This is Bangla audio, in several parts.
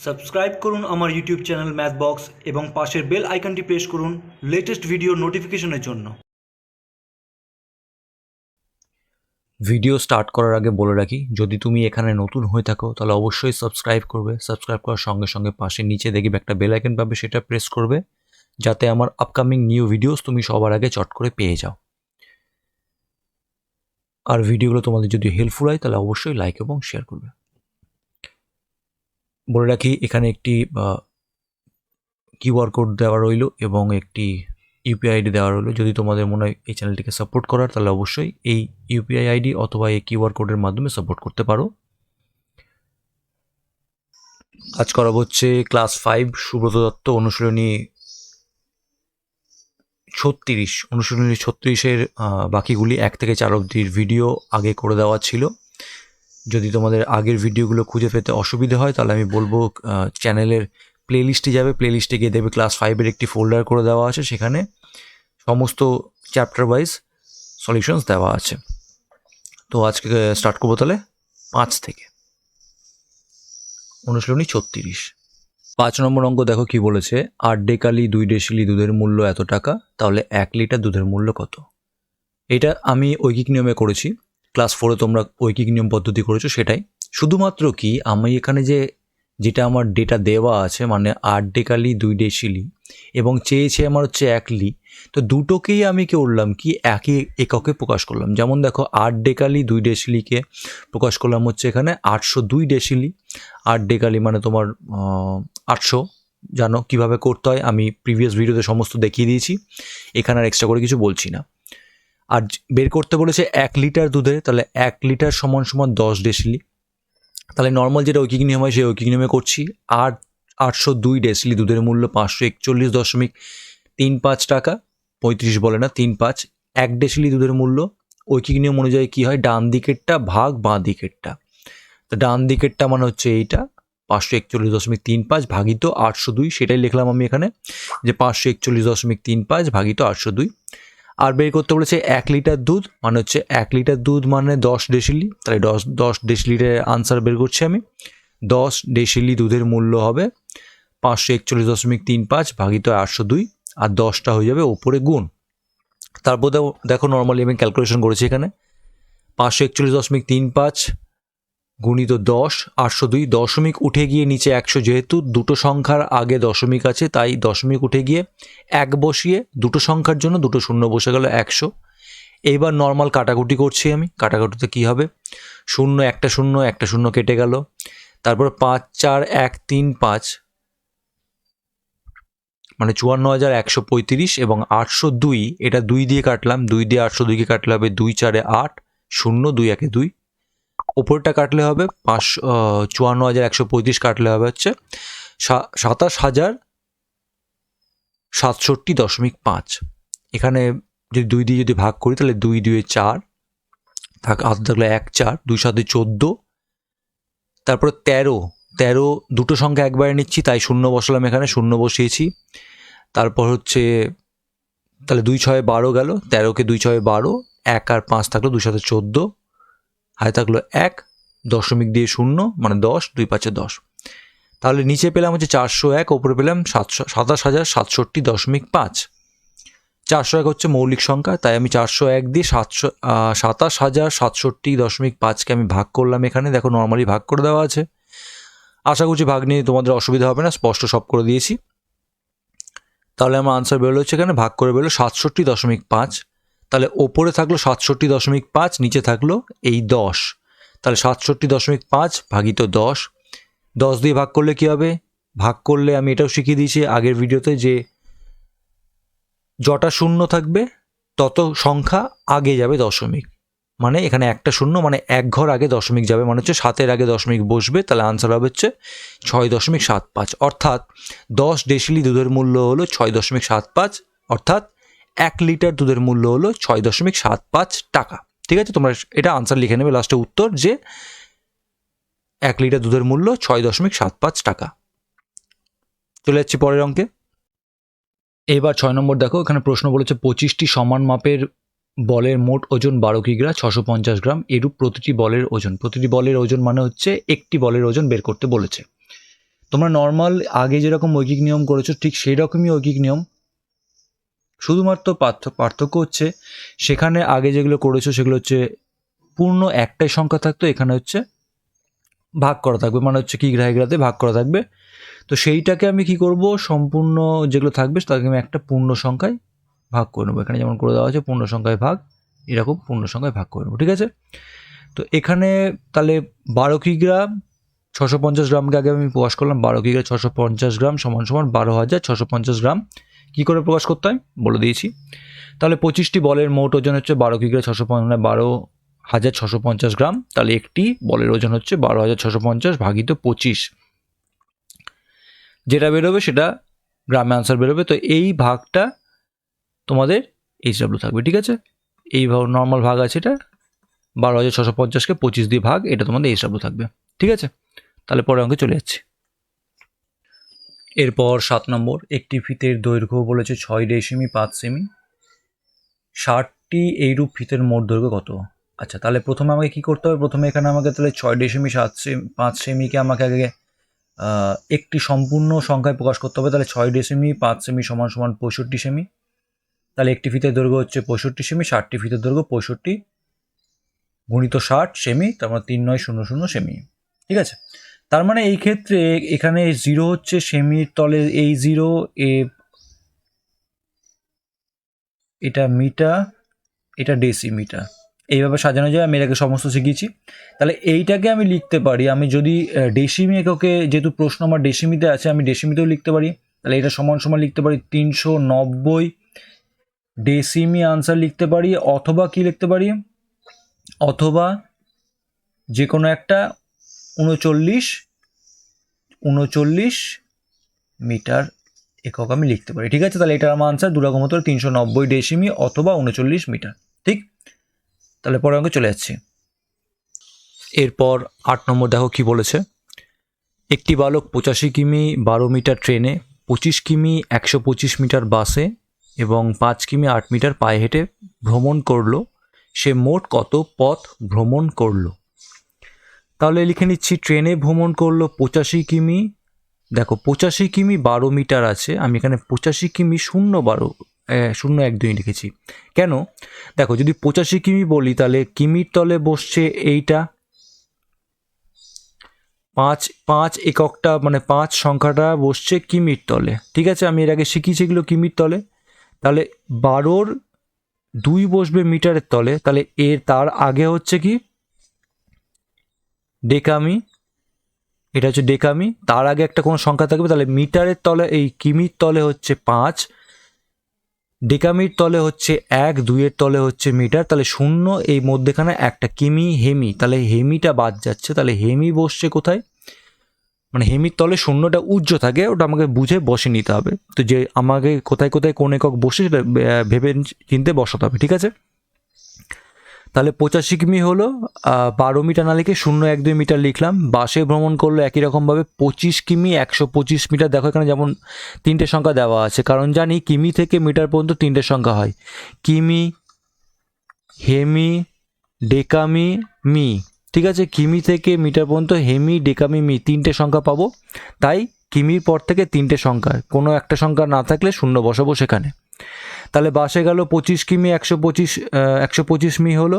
সাবস্ক্রাইব করুন আমার ইউটিউব চ্যানেল ম্যাথ বক্স এবং পাশের বেল আইকনটি প্রেস করুন লেটেস্ট ভিডিও নোটিফিকেশনের জন্য। ভিডিও স্টার্ট করার আগে বলে রাখি, যদি তুমি এখানে নতুন হয়ে থাকো, তাহলে অবশ্যই সাবস্ক্রাইব করবে। সাবস্ক্রাইব করার সঙ্গে সঙ্গে পাশে নিচে দেখবে একটা বেল আইকন পাবে, সেটা প্রেস করবে, যাতে আমার আপকামিং নিউ ভিডিওস তুমি সবার আগে চট করে পেয়ে যাও। আর ভিডিওগুলো তোমাদের যদি হেল্পফুল হয়, তাহলে অবশ্যই লাইক এবং শেয়ার করবে। বলে রাখি, এখানে একটি কিউআর কোড দেওয়া রইল এবং একটি ইউপিআই আইডি দেওয়া রইল। যদি তোমাদের মনে হয় এই চ্যানেলটিকে সাপোর্ট করার, তাহলে অবশ্যই এই ইউপিআই আইডি অথবা এই কিউআর কোডের মাধ্যমে সাপোর্ট করতে পারো। আজ করা হচ্ছে ক্লাস ফাইভ, সুব্রত দত্ত অনুশীলনী ছত্রিশ। অনুশীলনী ছত্রিশের বাকিগুলি এক থেকে চার অবধির ভিডিও আগে করে দেওয়া ছিল। যদি তোমাদের আগের ভিডিওগুলো খুঁজে পেতে অসুবিধা হয়, তাহলে আমি বলব চ্যানেলের প্লেলিস্টে যাবে। প্লেলিস্টে গিয়ে দেবে ক্লাস ফাইভের একটি ফোল্ডার করে দেওয়া আছে, সেখানে সমস্ত চ্যাপ্টার ওয়াইজ সলিউশনস দেওয়া আছে। তো আজকে স্টার্ট করব তাহলে পাঁচ থেকে। অনুশীলনী ছত্রিশ। পাঁচ নম্বর অঙ্ক দেখো কি বলেছে, আট ডেকালি, দুই ডেসিলি, দুধের মূল্য এত টাকা, তাহলে এক লিটার দুধের মূল্য কত? এটা আমি ঐকিক নিয়মে করেছি। ক্লাস ফোরে তোমরা ঐকিক নিয়ম পদ্ধতি করেছ সেটাই। শুধুমাত্র কি, আমি এখানে যে, যেটা আমার ডেটা দেওয়া আছে মানে আট ডেকালি দুই ডেসিলি এবং চেয়েছে আমার হচ্ছে এক লি, তো দুটোকেই আমি কি করলাম কি, একই এককে প্রকাশ করলাম। যেমন দেখো আট ডেকালি দুই ডেসিলিকে প্রকাশ করলাম হচ্ছে এখানে আটশো দুই ডেসিলি আট ডেকালি মানে তোমার আটশো, জানো কীভাবে করতে হয়, আমি প্রিভিয়াস ভিডিওতে সমস্ত দেখিয়ে দিয়েছি, এখানে আর এক্সট্রা করে কিছু বলছি না। আর বের করতে বলেছে এক লিটার দুধে, তাহলে এক লিটার সমান সমান দশ ডেসিলি। তাহলে নর্মাল যেটা ঐকিক নিয়ম হয়, সেই ঐকিক নিয়মে করছি। আর আটশো দুই ডেসিলি দুধের মূল্য পাঁচশো একচল্লিশ দশমিক তিন পাঁচ টাকা, পঁয়ত্রিশ বলে না, তিন পাঁচ। এক ডেসিলি দুধের মূল্য, ঐকিক নিয়ম অনুযায়ী কী হয়? ডান দিকেরটা ভাগ, বাঁ দিকেরটা। তো ডান দিকেরটা মানে হচ্ছে এইটা, পাঁচশো একচল্লিশ দশমিক তিন পাঁচ ভাগিত আটশো দুই, সেটাই লিখলাম আমি এখানে। যে পাঁচশো একচল্লিশ দশমিক তিন পাঁচ ভাগিত আটশো দুই। আর বের করতে বলেছে এক লিটার দুধ মানে হচ্ছে এক লিটার দুধ মানে দশ ডেসিলি তাহলে দশ দশ ডেসিলিটার আনসার বের করছি আমি। দশ ডেসিলি দুধের মূল্য হবে পাঁচশো একচল্লিশ দশমিক তিন পাঁচ ভাগিত আটশো দুই, আর দশটা হয়ে যাবে ওপরে গুণ। তারপর দেখো দেখো নর্মালি আমি ক্যালকুলেশন করেছি এখানে। পাঁচশো একচল্লিশ দশমিক তিন পাঁচ গুণিত দশ, আটশো দুই দশমিক উঠে গিয়ে নিচে একশো যেহেতু, দুটো সংখ্যার আগে দশমিক আছে, তাই দশমিক উঠে গিয়ে এক বসিয়ে দুটো সংখ্যার জন্য দুটো শূন্য বসে গেল একশো। এইবার নর্মাল কাটাকুটি করছি আমি, কাটাকুটিতে কী হবে? শূন্য একটা শূন্য একটা শূন্য কেটে গেল। তারপর পাঁচ, চার, এক, তিন, পাঁচ মানে চুয়ান্ন হাজার একশো পঁয়ত্রিশ এবং আটশো দুই, এটা দুই দিয়ে কাটলাম, দুই দিয়ে আটশো দুইকে কাটলে হবে দুই, চারে আট, শূন্য, দুই, একে দুই। ওপরটা কাটলে হবে পাঁচশো চুয়ান্ন হাজার একশো পঁয়ত্রিশ কাটলে হবে হচ্ছে সাতাশ হাজার সাতষট্টি দশমিক পাঁচ। এখানে যদি দুই দিয়ে যদি ভাগ করি, তাহলে দুই দুয়ে চার থাক হাতে থাকলে এক চার, দুই সাথে চোদ্দ। তারপরে তেরো তেরো দুটো সংখ্যা একবারে নিচ্ছি, তাই শূন্য বসালাম এখানে, শূন্য বসিয়েছি। তারপর হচ্ছে, তাহলে দুই ছয় বারো গেল, তেরোকে দুই ছয় বারো, এক আর পাঁচ থাকল দুই সাথে চোদ্দ। হাতে থাকল এক, দশমিক দিয়ে শূন্য মানে দশ, দুই পাঁচে দশ। তাহলে নিচে পেলাম হচ্ছে চারশো এক, ওপরে পেলাম সাতশো, সাতাশ হাজার সাতষট্টি দশমিক পাঁচ। চারশো এক হচ্ছে মৌলিক সংখ্যা, তাই আমি চারশো এক দিয়ে সাতশো সাতাশ হাজার সাতষট্টি দশমিক পাঁচকে আমি ভাগ করলাম এখানে, দেখো নর্মালি ভাগ করে দেওয়া আছে। আশা করছি ভাগ নিয়ে তোমাদের অসুবিধা হবে না, স্পষ্ট সব করে দিয়েছি। তাহলে আমার আনসার বেরোলো হচ্ছে এখানে, ভাগ করে বেরোলো সাতষট্টি দশমিক পাঁচ। তাহলে ওপরে থাকল সাতষট্টি দশমিক পাঁচ, নিচে থাকল এই দশ। তাহলে সাতষট্টি দশমিক পাঁচ ভাগিত দশ। দশ দিয়ে ভাগ করলে কী হবে? ভাগ করলে আমি এটাও শিখিয়ে দিয়েছি আগের ভিডিওতে যে যটা শূন্য থাকবে, তত সংখ্যা আগে যাবে দশমিক। মানে এখানে একটা শূন্য মানে এক ঘর আগে দশমিক যাবে মানে হচ্ছে সাতের আগে দশমিক বসবে, তাহলে আনসার হবে হচ্ছে ছয় দশমিক সাত পাঁচ। অর্থাৎ দশ ডেসিলি দুধের মূল্য হলো ছয় দশমিক সাত পাঁচ, অর্থাৎ এক লিটার দুধের মূল্য হলো ছয় দশমিক সাত পাঁচ টাকা। ঠিক আছে? তোমরা এটা আনসার লিখে নেবে লাস্টে উত্তর যে এক লিটার দুধের মূল্য ছয় দশমিক সাত পাঁচ টাকা। চলে যাচ্ছি পরের অঙ্কে। এবার ছয় নম্বর দেখো, এখানে প্রশ্ন বলেছে, পঁচিশটি সমান মাপের বলের মোট ওজন বারো কিগ্রা, ছশো পঞ্চাশ গ্রাম, এরূপ প্রতিটি বলের ওজন। প্রতিটি বলের ওজন মানে হচ্ছে একটি বলের ওজন বের করতে বলেছে। তোমরা নর্মাল আগে যেরকম ঐকিক নিয়ম করেছ, ঠিক সেই রকমই ঐকিক নিয়ম শুধুমাত্র পার্থ- পার্থক্য হচ্ছে সেখানে আগে যেগুলো করেছ সেগুলো হচ্ছে পূর্ণ একটাই সংখ্যা থাকতো, এখানে হচ্ছে ভাগ করা থাকবে মানে হচ্ছে কি গ্রাহীগ্রাতে ভাগ করা থাকবে। তো সেইটাকে আমি কি করব? সম্পূর্ণ যেগুলো থাকবে তাকে আমি একটা পূর্ণ সংখ্যায় ভাগ করে নেব। এখানে যেমন করে দেওয়া আছে, পূর্ণ সংখ্যায় ভাগ, এরকম পূর্ণ সংখ্যায় ভাগ করে নেব, ঠিক আছে? তো এখানে তাহলে বারো কিগ্রা ছশো পঞ্চাশ গ্রামকে আগে আমি প্রকাশ করলাম, বারো কিগ্রা ছশো পঞ্চাশ গ্রাম সমান সমান বারো হাজার, ছশো পঞ্চাশ গ্রাম কী করে প্রকাশ করতে হয়? বলে দিয়েছি। তাহলে পঁচিশটি বলের মোট ওজন হচ্ছে বারো কিগ্রা ছশো পঞ্চাশ বারো হাজার ছশো পঞ্চাশ গ্রাম। তাহলে একটি বলের ওজন হচ্ছে বারো হাজার ছশো পঞ্চাশ ভাগিত পঁচিশ। যেটা বেরোবে সেটা গ্রামে আনসার বেরোবে। তো এই ভাগটা তোমাদের এইচ ডাব্লিউ থাকবে, ঠিক আছে? এই নর্মাল ভাগ আছে এটা। বারো হাজার ছশো পঞ্চাশকে পঁচিশ দিয়ে ভাগ, এটা তোমাদের এইচ ডাব্লিউ থাকবে। ঠিক আছে? তাহলে পরে অঙ্কে চলে যাচ্ছি। এরপর সাত নম্বর, একটি ফিতের দৈর্ঘ্য বলেছে ছয় ডেসিমি পাঁচ সেমি। ষাটটি এইরূপ ফিতের মোট দৈর্ঘ্য কত? আচ্ছা তাহলে প্রথমে আমাকে কি করতে হবে? প্রথমে এখানে আমাকে তাহলে ছয় ডেসিমি সাত সেমি পাঁচ সেমিকে আমাকে আগে একটি সম্পূর্ণ সংখ্যায় প্রকাশ করতে হবে। তাহলে ছয় ডেসিমি পাঁচ সেমি সমান সমান পঁয়ষট্টি সেমি। তাহলে একটি ফিতের দৈর্ঘ্য হচ্ছে পঁয়ষট্টি সেমি, ষাটটি ফিতের দৈর্ঘ্য পঁয়ষট্টি গুণিত ষাট সেমি তার মানে তিন নয় শূন্য শূন্য সেমি। ঠিক আছে? তার মানে এই ক্ষেত্রে এখানে জিরো হচ্ছে সেমির তলে এই জিরো এ এটা মিটা এটা ডেসিমিটার এইভাবে সাজানো যায়, আমি এটাকে সমস্ত শিখিয়েছি। তাহলে এইটাকে আমি লিখতে পারি, আমি যদি ডেসিমি এককে যেহেতু প্রশ্ন আমার ডেসিমিতে আছে, আমি ডেসিমিতেও লিখতে পারি। তাহলে এটা সমান সমান লিখতে পারি, তিনশো নব্বই ডেসিমি আনসার লিখতে পারি, অথবা কি লিখতে পারি? অথবা যে কোনো একটা উনচল্লিশ উনচল্লিশ মিটার একক আমি লিখতে পারি। ঠিক আছে? তাহলে এটার আমার আনসার দু রকম হতো তিনশো নব্বই ডেসিমি অথবা উনচল্লিশ মিটার। ঠিক? তাহলে পরে অঙ্কে চলে যাচ্ছি। এরপর আট নম্বর দেখো কি বলেছে। একটি বালক পঁচাশি কিমি বারো মিটার ট্রেনে, পঁচিশ কিমি একশো পঁচিশ মিটার বাসে এবং পাঁচ কিমি আট মিটার পায়ে হেঁটে ভ্রমণ করল। সে মোট কত পথ ভ্রমণ করল? তাহলে লিখে নিচ্ছি, ট্রেনে ভ্রমণ করল পঁচাশি কিমি। দেখো, পঁচাশি কিমি বারো মিটার আছে। আমি এখানে পঁচাশি কিমি শূন্য বারো শূন্য এক দুই লিখেছি। কেন? দেখো, যদি পঁচাশি কিমি বলি, তাহলে কিমির তলে বসছে এইটা? পাঁচ পাঁচ এককটা মানে পাঁচ সংখ্যাটা বসছে কিমির তলে। ঠিক আছে? আমি এর আগে শিখিয়েছি এগুলো কিমির তলে। তাহলে বারোর দুই বসবে মিটারের তলে। তাহলে এর তার আগে হচ্ছে কি? ডেকামি, এটা হচ্ছে ডেকামি। তার আগে একটা কোনো সংখ্যা থাকবে, তাহলে মিটারের তলে, এই কিমির তলে হচ্ছে পাঁচ, ডেকামির তলে হচ্ছে এক, দুইয়ের তলে হচ্ছে মিটার। তাহলে শূন্য, এই মধ্যেখানে একটা কিমি, হেমি। তাহলে হেমিটা বাদ যাচ্ছে, তাহলে হেমি বসছে কোথায়? মানে হেমির তলে শূন্যটা উজ্জ্ব থাকে, ওটা আমাকে বুঝে বসে নিতে হবে। তো যে আমাকে কোথায় কোথায় কোন একক বসে সেটা ভেবে চিনতে বসাতে হবে, ঠিক আছে? তাহলে পঁচাশি কিমি হলো বারো মিটার না লিখে শূন্য এক দুই মিটার লিখলাম। বাসে ভ্রমণ করল একই রকমভাবে পঁচিশ কিমি, একশো পঁচিশ মিটার, দেখো এখানে যেমন তিনটে সংখ্যা দেওয়া আছে। কারণ জানি কিমি থেকে মিটার পর্যন্ত তিনটে সংখ্যা হয়। কিমি, হেমি, ডেকামি, মি। ঠিক আছে? কিমি থেকে মিটার পর্যন্ত হেমি, ডেকামি, মি তিনটে সংখ্যা পাবো। তাই কিমির পর থেকে তিনটে সংখ্যা। কোনো একটা সংখ্যা না থাকলে শূন্য বসাবো সেখানে। তাহলে বাসে গেল পঁচিশ কিমি, একশো পঁচিশ একশো পঁচিশ মি হলো।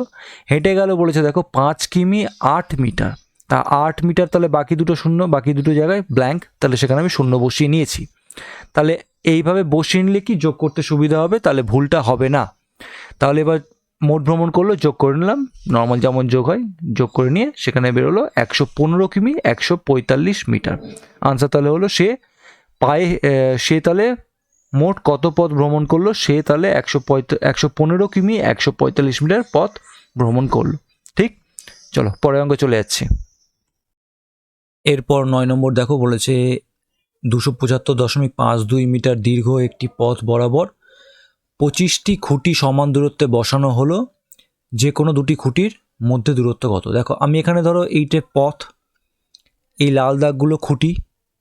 হেঁটে গেল বলেছে, দেখো, পাঁচ কিমি, আট মিটার। তা আট মিটার তাহলে বাকি দুটো শূন্য, বাকি দুটো জায়গায় ব্ল্যাঙ্ক তাহলে সেখানে আমি শূন্য বসিয়ে নিয়েছি। তাহলে এইভাবে বসিয়ে নিলে কি যোগ করতে সুবিধা হবে? তাহলে ভুলটা হবে না। তাহলে এবার মোট ভ্রমণ করল, যোগ করে নিলাম। নর্মাল যেমন যোগ হয়, যোগ করে নিয়ে সেখানে বেরোলো একশো পনেরো কিমি, একশো পঁয়তাল্লিশ মিটার। আনসার তাহলে হলো সে পায়ে সে তাহলে মোট কত পথ ভ্রমণ করল? সে তাহলে একশো পঁয়ত, একশো পনেরো কিমি, একশো পঁয়তাল্লিশ মিটার পথ ভ্রমণ করল। ঠিক? চলো, পরের অঙ্কে চলে যাচ্ছি। এরপর নয় নম্বর দেখো বলেছে, দুশো পঁচাত্তর দশমিক পাঁচ দুই মিটার দীর্ঘ একটি পথ বরাবর পঁচিশটি খুঁটি সমান দূরত্বে বসানো হলো যে কোনো দুটি খুঁটির মধ্যে দূরত্ব কত? দেখো, আমি এখানে ধরো এইটে পথ, এই লাল দাগগুলো খুঁটি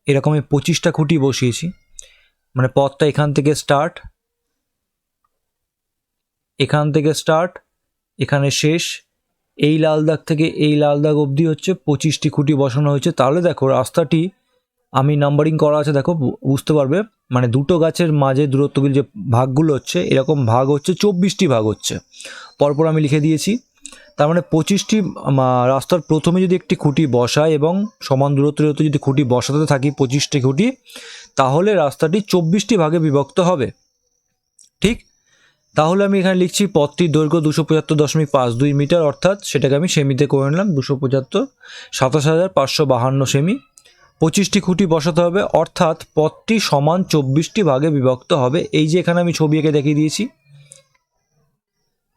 এরকম আমি পঁচিশটা খুঁটি বসিয়েছি। মানে পথটা এখান থেকে স্টার্ট এখান থেকে স্টার্ট এখানে শেষ, এই লাল দাগ থেকে এই লাল দাগ অবধি হচ্ছে পঁচিশটি খুঁটি বসানো হয়েছে। তাহলে দেখো রাস্তাটি, আমি নাম্বারিং করা আছে, দেখো বুঝতে পারবে? মানে দুটো গাছের মাঝে দূরত্বগুলি যে ভাগগুলো হচ্ছে, এরকম ভাগ হচ্ছে, চব্বিশটি ভাগ হচ্ছে। পরপর আমি লিখে দিয়েছি। তার মানে পঁচিশটি রাস্তার প্রথমে যদি একটি খুঁটি বসায় এবং সমান দূরত্বে যদি খুঁটি বসাতে থাকি, পঁচিশটি খুঁটি তাহলে রাস্তাটি চব্বিশটি ভাগে বিভক্ত হবে। ঠিক? তাহলে আমি এখানে লিখছি পথটির দৈর্ঘ্য দুশো পঁচাত্তর দশমিক পাঁচ দুই মিটার, অর্থাৎ সেটাকে আমি সেমিতে করে নিলাম, দুশো পঁচাত্তর সাতাশ হাজার পাঁচশো বাহান্ন সেমি। পঁচিশটি খুঁটি বসাতে হবে, অর্থাৎ পথটি সমান চব্বিশটি ভাগে বিভক্ত হবে। এই যে এখানে আমি ছবি এঁকে দেখিয়ে দিয়েছি।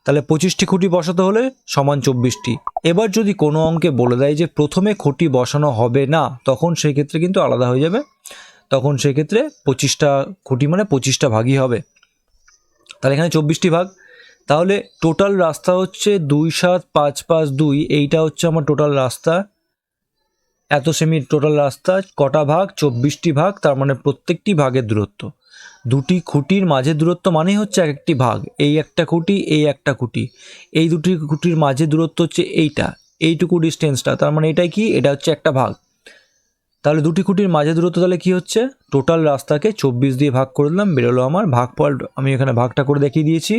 তাহলে পঁচিশটি খুঁটি বসাতে হলে সমান চব্বিশটি। এবার যদি কোনো অঙ্কে বলে দেয় যে প্রথমে খুঁটি বসানো হবে না, তখন সেই ক্ষেত্রে কিন্তু আলাদা হয়ে যাবে। তখন সেক্ষেত্রে পঁচিশটা খুঁটি মানে পঁচিশটা ভাগই হবে। তাহলে এখানে চব্বিশটি ভাগ। তাহলে টোটাল রাস্তা হচ্ছে দুই সাত পাঁচ পাঁচ দুই, এইটা হচ্ছে আমার টোটাল রাস্তা। এত সেমি টোটাল রাস্তা, কটা ভাগ? চব্বিশটি ভাগ, তার মানে প্রত্যেকটি ভাগের দূরত্ব। দুটি খুঁটির মাঝের দূরত্ব মানেই হচ্ছে এক একটি ভাগ। এই একটা খুঁটি, এই একটা খুঁটি। এই দুটি খুঁটির মাঝে দূরত্ব হচ্ছে এইটা। এইটুকু ডিস্টেন্সটা তার মানে এটাই কি? এটা হচ্ছে একটা ভাগ। তাহলে দুটি খুঁটির মাঝে দূরত্ব তাহলে কি হচ্ছে? টোটাল রাস্তাকে চব্বিশ দিয়ে ভাগ করে দিলাম, বেরোলো আমার। ভাগফল আমি এখানে ভাগটা করে দেখিয়ে দিয়েছি।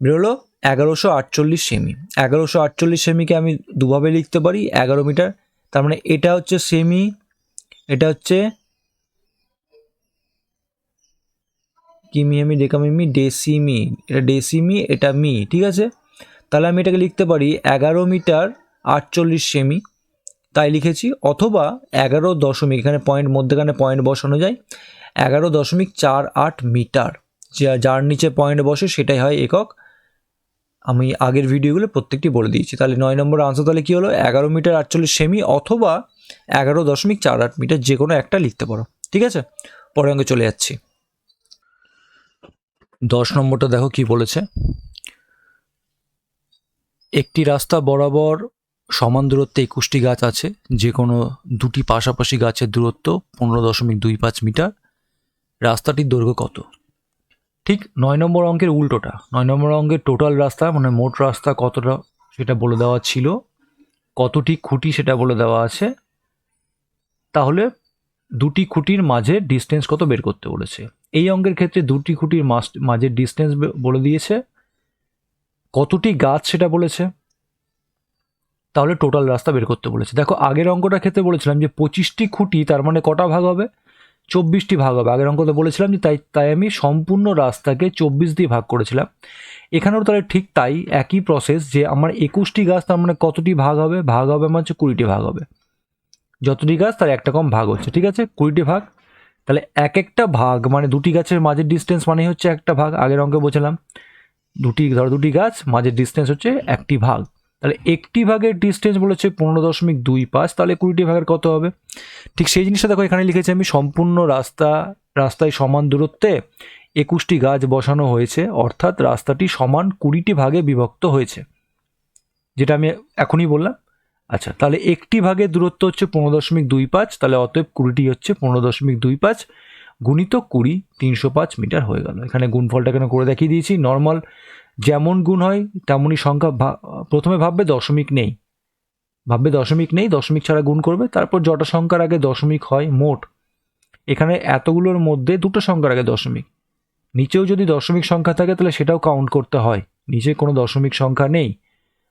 বেরোলো এগারোশো আটচল্লিশ সেমি এগারোশো আটচল্লিশ সেমিকে আমি দুভাবে লিখতে পারি, এগারো মিটার। তার মানে এটা হচ্ছে সেমি এটা হচ্ছে কিমি আমি ডেকামিমি ডেসিমি। এটা ডেসিমি, এটা মি, ঠিক আছে? তাহলে আমি এটাকে লিখতে পারি এগারো মিটার আটচল্লিশ সেমি তাই লিখেছি, অথবা এগারো দশমিক, এখানে পয়েন্ট মধ্যেখানে পয়েন্ট বসানো যায়, এগারো দশমিক চার আট মিটার। যা যার নিচে পয়েন্ট বসে সেটাই হয় একক। আমি আগের ভিডিওগুলো প্রত্যেকটি বলে দিয়েছি। তাহলে নয় নম্বর আনসার তাহলে কী হলো? এগারো মিটার আটচল্লিশ সেমি অথবা এগারো দশমিক চার আট মিটার, যে কোনো একটা লিখতে পারো। ঠিক আছে? পরে অঙ্কে চলে যাচ্ছি। দশ নম্বরটা দেখো কি বলেছে। একটি রাস্তা বরাবর সমান দূরত্বে একুশটি গাছ আছে যে কোনো দুটি পাশাপাশি গাছের দূরত্ব পনেরো দশমিক দুই পাঁচ মিটার। রাস্তাটির দৈর্ঘ্য কত? ঠিক নয় নম্বর অঙ্কের উল্টোটা। নয় নম্বর অঙ্কের টোটাল রাস্তা মানে মোট রাস্তা কতটা সেটা বলে দেওয়া ছিল। কতটি খুঁটি সেটা বলে দেওয়া আছে। তাহলে দুটি খুঁটির মাঝে ডিস্টেন্স কত বের করতে বলেছে? এই অঙ্কের ক্ষেত্রে দুটি খুঁটির মাঝে ডিস্টেন্স বলে দিয়েছে। কতটি গাছ সেটা বলেছে? তাহলে টোটাল রাস্তা বের করতে বলেছে। দেখো, আগের অঙ্কটার ক্ষেত্রে বলেছিলাম যে পঁচিশটি খুঁটি, তার মানে কটা ভাগ হবে? চব্বিশটি ভাগ হবে। আগের অঙ্কতে বলেছিলাম যে তাই তাই আমি সম্পূর্ণ রাস্তাকে চব্বিশ দিয়ে ভাগ করেছিলাম। এখানেও তাহলে ঠিক তাই, একই প্রসেস যে আমার একুশটি গাছ, তার মানে কতটি ভাগ হবে? ভাগ হবে মানে হচ্ছে কুড়িটি ভাগ হবে। যতটি গাছ, তার একটা কম ভাগ হচ্ছে, ঠিক আছে? কুড়িটি ভাগ। তাহলে এক একটা ভাগ মানে দুটি গাছের মাঝের ডিস্টেন্স মানেই হচ্ছে একটা ভাগ। আগের অঙ্কে বোঝালাম দুটি, ধরো দুটি গাছ, মাঝের ডিস্টেন্স হচ্ছে একটি ভাগ। তাহলে একটি ভাগের ডিস্টেন্স বলেছে পনেরো দশমিক দুই পাঁচ, তাহলে কুড়িটি ভাগের কত হবে? ঠিক সেই জিনিসটা দেখো, এখানে লিখেছি আমি, সম্পূর্ণ রাস্তা, রাস্তায় সমান দূরত্বে একুশটি গাছ বসানো হয়েছে, অর্থাৎ রাস্তাটি সমান কুড়িটি ভাগে বিভক্ত হয়েছে। যেটা আমি এখনই বললাম। আচ্ছা তাহলে একটি ভাগের দূরত্ব হচ্ছে পনেরো দশমিক দুই পাঁচ, তাহলে অতএব কুড়িটি হচ্ছে পনেরো দশমিক দুই পাঁচ গুণিত কুড়ি তিনশো পাঁচ মিটার হয়ে গেল। এখানে গুণফলটা এখানে করে দেখিয়ে দিয়েছি? নর্মাল যেমন গুণ হয়, তেমনই সংখ্যা প্রথমে ভাববে দশমিক নেই। ভাববে দশমিক নেই, দশমিক ছাড়া গুণ করবে, তারপর যটা সংখ্যার আগে দশমিক হয় মোট। এখানে এতগুলোর মধ্যে দুটো সংখ্যার আগে দশমিক। নিচেও যদি দশমিক সংখ্যা থাকে, তাহলে সেটাও কাউন্ট করতে হয়। নিচে কোনো দশমিক সংখ্যা নেই।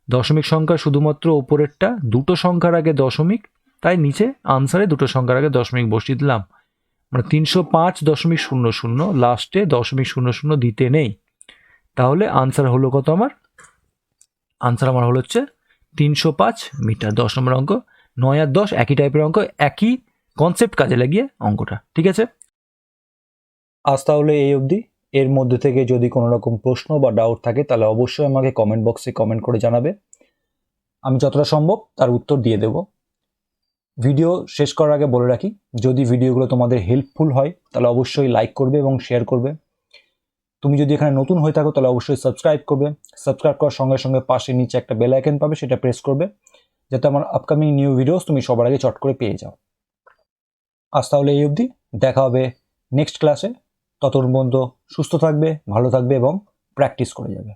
দশমিক সংখ্যা শুধুমাত্র ওপরেরটা, দুটো সংখ্যার আগে দশমিক, তাই নিচে আনসারে দুটো সংখ্যার আগে দশমিক বসিয়ে দিলাম। মানে তিনশো পাঁচ দশমিক শূন্য শূন্য লাস্টে দশমিক শূন্য শূন্য দিতে নেই। তাহলে আনসার হলো কত আমার? আনসার আমার হলো হচ্ছে তিনশো পাঁচ মিটার, দশ নম্বর অঙ্ক। নয় আর দশ একই টাইপের অঙ্ক, একই কনসেপ্ট কাজে লাগিয়ে অঙ্কটা, ঠিক আছে? আজ তাহলে এই অবধি। এর মধ্যে থেকে যদি কোনো রকম প্রশ্ন বা ডাউট থাকে, তাহলে অবশ্যই আমাকে কমেন্ট বক্সে কমেন্ট করে জানাবে। আমি যতটা সম্ভব তার উত্তর দিয়ে দেব। ভিডিও শেষ করার আগে বলে রাখি, যদি ভিডিওগুলো তোমাদের হেল্পফুল হয়, তাহলে অবশ্যই লাইক করবে এবং শেয়ার করবে। তুমি যদি এখানে নতুন হয়ে থাকো, তাহলে অবশ্যই সাবস্ক্রাইব করবে। সাবস্ক্রাইব করার সঙ্গে সঙ্গে পাশে নিচে একটা বেল আইকন পাবে, সেটা প্রেস করবে। যাতে আমার আপকামিং নিউ ভিডিওস তুমি সবার আগে চট করে পেয়ে যাও। আজ তাহলে এই অবধি। দেখা হবে নেক্সট ক্লাসে ততক্ষণ পর্যন্ত সুস্থ থাকবে, ভালো থাকবে এবং প্র্যাকটিস করে যাবে।